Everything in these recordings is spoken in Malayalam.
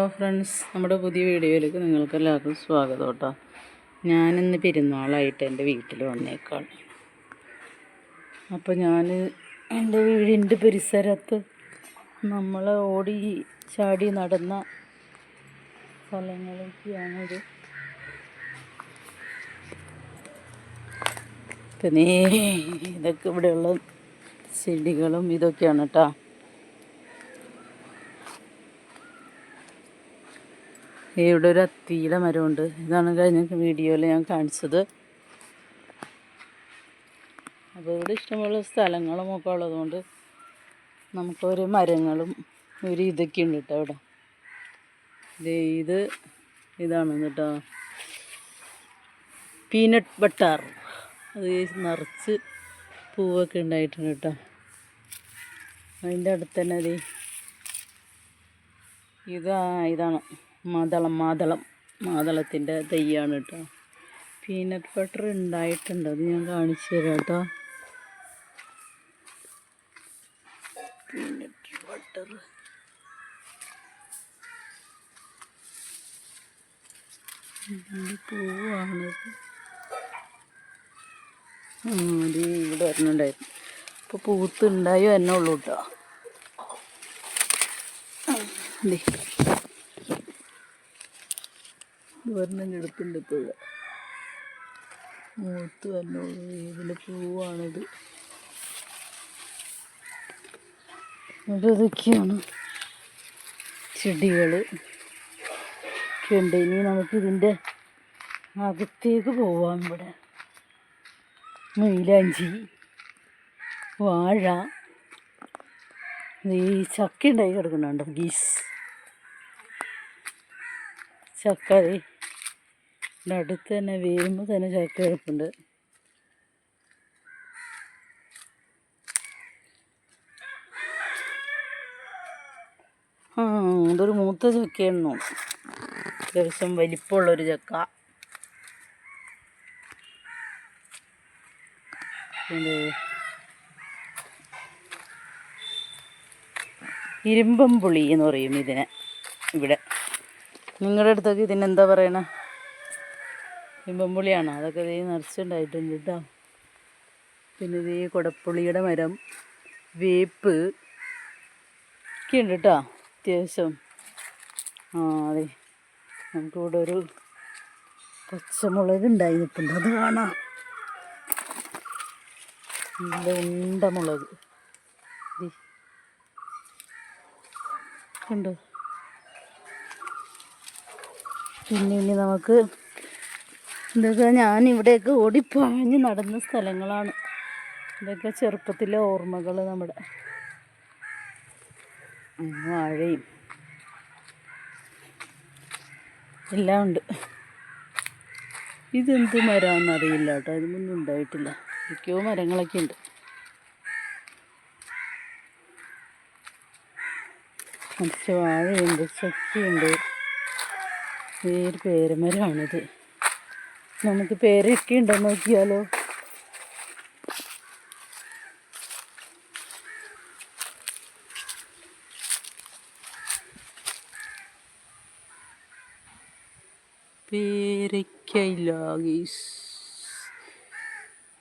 ഹലോ ഫ്രണ്ട്സ് നമ്മുടെ പുതിയ വീഡിയോയിലേക്ക് നിങ്ങൾക്ക് എല്ലാവർക്കും സ്വാഗതം കേട്ടോ. ഞാനിന്ന് പെരുന്നാളായിട്ട് എന്റെ വീട്ടിൽ വന്നേക്കാണ്. അപ്പോൾ ഞാൻ എന്റെ വീടിന്റെ പരിസരത്ത് നമ്മൾ ഓടി ചാടി നടന്ന സ്ഥലങ്ങളൊക്കെയാണിത് പിന്നെ ഇതൊക്കെ ഇവിടെയുള്ള ചെടികളും ഇതൊക്കെയാണ് കേട്ടോ. ഇവിടെ ഒരു അത്തിയുടെ മരമുണ്ട്. ഇതാണ് കഴിഞ്ഞ വീഡിയോയിൽ ഞാൻ കാണിച്ചത്. അപ്പോൾ ഇവിടെ ഇഷ്ടമുള്ള സ്ഥലങ്ങളും ഒക്കെ ഉള്ളതുകൊണ്ട് നമുക്കൊരു മരങ്ങളും ഒരു ഇതൊക്കെ ഉണ്ട് കേട്ടോ ഇവിടെ ഇത് ഇതാണ് കേട്ടോ. Peanut butter. അത് നിറച്ച് പൂവൊക്കെ ഉണ്ടായിട്ടുണ്ട് കേട്ടോ. അതിന്റെ അടുത്ത് തന്നെ അത് ഇതാ ഇതാണ്. മാതളം മാതളം. മാതളത്തിന്റെ തൈയാണ് കേട്ടോ. പീനട്ട് ബട്ടർ ഉണ്ടായിട്ടുണ്ട്. അത് ഞാൻ കാണിച്ചു തരാം കേട്ടോ. പീനട്ട് ബട്ടർ പൂവാണിത് ഇവിടെ വരുന്നുണ്ടായിരുന്നു. ഇപ്പോൾ പൂത്ത് ഉണ്ടായോ എന്നുള്ളൂ കേട്ടോ. ദേ. ഒരെണ്ണം കിടപ്പുണ്ട് ഇപ്പോൾ മൂത്ത് വന്നോളൂ ഇതിന്റെ പൂവാണിത്. ഇവിടെ ഇതൊക്കെയാണ് ചെടികൾ ഉണ്ട് ഇനി നമുക്ക് ഇതിന്റെ അകത്തേക്ക് പോവാം ഇവിടെ. മൈലാഞ്ചി വാഴ. ഈ ചക്ക ഉണ്ടായി കിടക്കുന്നുണ്ടോ. ഗീസ്. ചക്ക ഇവിടെ അടുത്ത് തന്നെ വീഴുമ്പോൾ തന്നെ ചക്ക കിടപ്പുണ്ട് ഇതൊരു മൂത്ത ചക്കയാണെന്നു അത്യാവശ്യം വലിപ്പമുള്ളൊരു ചക്ക. ഇരുമ്പം പുളി എന്ന് പറയും ഇതിനെ ഇവിടെ. നിങ്ങളുടെ അടുത്തൊക്കെ ഇതിനെന്താ പറയണേ? ഇരുമ്പമ്പുളിയാണോ അതൊക്കെ ഇതേ നിറച്ചുണ്ടായിട്ടുണ്ട് കേട്ടോ. പിന്നെ ഇതേ കുടപ്പുളിയുടെ മരം വേപ്പ് ഒക്കെ ഉണ്ട് കേട്ടോ അത്യാവശ്യം. ആ അതെ. നമുക്കിവിടെ ഒരു പച്ചമുളക് ഉണ്ടായി നിൽക്കുന്നത് അത് കാണാം. നല്ല ഉണ്ട മുളക്. ദേ. കണ്ടോ? പിന്നെ ഇനി നമുക്ക് ഇതൊക്കെ ഞാൻ ഇവിടെയൊക്കെ ഓടിപ്പാഞ്ഞ് നടന്ന സ്ഥലങ്ങളാണ്. ഇതൊക്കെ ചെറുപ്പത്തിലെ ഓർമ്മകൾ നമ്മുടെ. വാഴയും എല്ലാം ഉണ്ട്. ഇതെന്ത് മരമാണെന്ന് അറിയില്ല കേട്ടോ ഇതൊന്നും ഉണ്ടായിട്ടില്ല. എന്തൊക്കെയോ മരങ്ങളൊക്കെ ഉണ്ട്. കുറച്ച് വാഴയുണ്ട് ചക്കയുണ്ട്. ഈ ഒരു പേരമരമാണിത്. നമുക്ക് പേരൊക്കെ ഉണ്ടോ നോക്കിയാലോ? പേരയ്ക്കയില്ല ഗീസ്.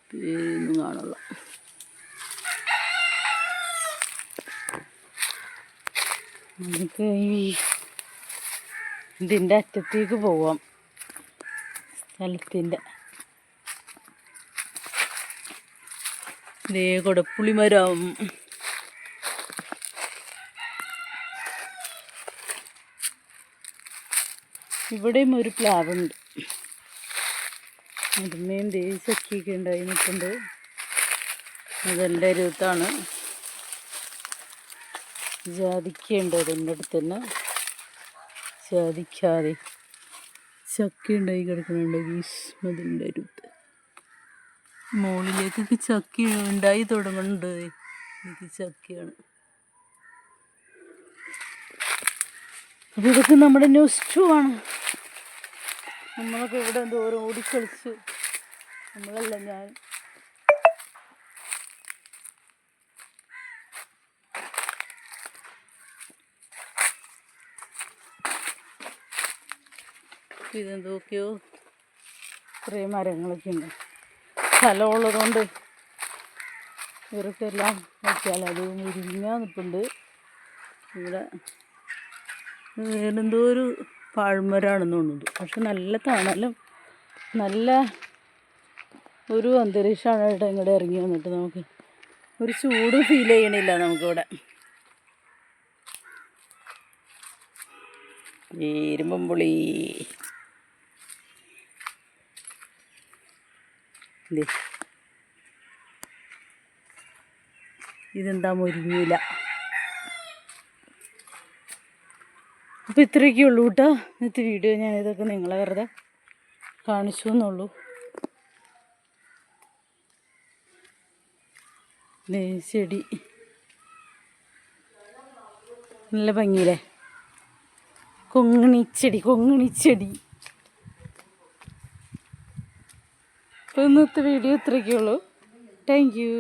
പേരൊന്നും കാണുള്ള നമുക്ക് ഈ ഇതിന്റെ അറ്റത്തേക്ക് പോവാം. സ്ഥലത്തിന്റെ. ഇതേ കൊടപ്പുളി മരം ഇവിടെയും ഒരു പ്ലാവുണ്ട്. ദേ ദേശക്കിയൊക്കെ ഉണ്ടായി നിൽക്കുന്നുണ്ട് അതെന്റെ അരുത്താണ് ജാതിക്കുണ്ട് അതിന്റെ അടുത്ത് തന്നെ ജാതിക്കാതെ. ചക്ക ഉണ്ടായി കിടക്കുന്നുണ്ട് ഗീസ് അതിന്റെ അരുത്ത് മുകളിലേക്കൊക്കെ ചക്ക ഉണ്ടായി തുടങ്ങുന്നുണ്ട്. എനിക്ക് ചക്കയാണ്. ഇതൊക്കെ നമ്മുടെ ന്യൂസ് ടു ആണ്. നമ്മളൊക്കെ ഇവിടെ എന്തോരം ഓടിക്കളിച്ച് നമ്മളല്ല ഞാൻ. ഇതെന്തൊക്കെയോ കുറേ മരങ്ങളൊക്കെ ഉണ്ട്. സ്ഥലമുള്ളതുകൊണ്ട് ഇവർക്കെല്ലാം നോക്കിയാൽ അത് മുരിങ്ങ നിൽപ്പുണ്ട് ഇവിടെ വേറെന്തോ ഒരു പാഴ്മരാണെന്ന് തോന്നുന്നത് പക്ഷെ നല്ല തണലും നല്ല ഒരു അന്തരീക്ഷമാണ് കേട്ടോ ഇങ്ങോട്ട് ഇറങ്ങി വന്നിട്ട് നമുക്ക്. ഒരു ചൂട് ഫീൽ ചെയ്യണില്ല നമുക്കിവിടെ. ഇരുമ്പുളി ദേ. ഇതെന്താ മുരിങ്ങയില? അപ്പോൾ ഇത്രയൊക്കെ ഉള്ളൂ കേട്ടോ. ഇന്നത്തെ വീഡിയോ ഞാൻ ഇതൊക്കെ നിങ്ങളെ വെറുതെ കാണിച്ചു എന്നുള്ളൂ. ചെടി. നല്ല ഭംഗിയില്ലേ? കൊങ്ങിണിച്ചെടി കൊങ്ങിണിച്ചെടി അപ്പോൾ ഇന്നത്തെ വീഡിയോ ഇത്രയ്ക്കുള്ളൂ താങ്ക് യു